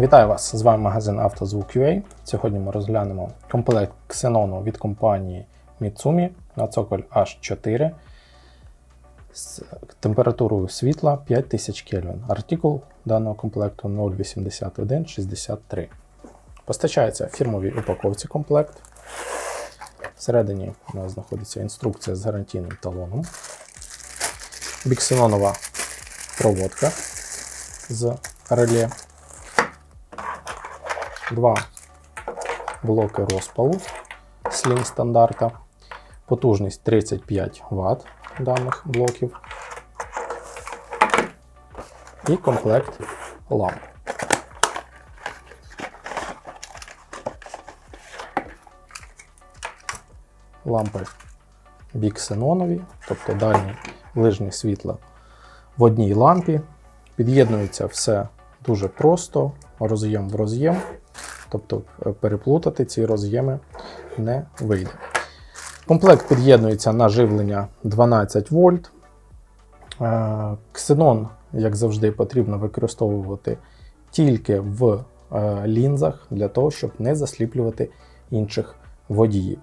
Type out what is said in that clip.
Вітаю вас! З вами магазин «Автозвук.UA». Сьогодні ми розглянемо комплект ксенону від компанії Mitsumi на цоколь H4 з температурою світла 5000 Кельвін. Артикул даного комплекту 08163. Постачається фірмовій упаковці комплект. Всередині у нас знаходиться інструкція з гарантійним талоном. Біксенонова проводка з реле. Два блоки розпалу слінь стандарта. Потужність 35 Вт даних блоків. І комплект ламп. Лампи біксенонові, тобто дальні ближнє світло в одній лампі. Під'єднується все дуже просто, роз'єм в роз'єм. Тобто е, переплутати ці роз'єми не вийде. Комплект під'єднується на живлення 12 вольт. Е, Ксенон, як завжди, потрібно використовувати тільки в е, лінзах для того, щоб не засліплювати інших водіїв.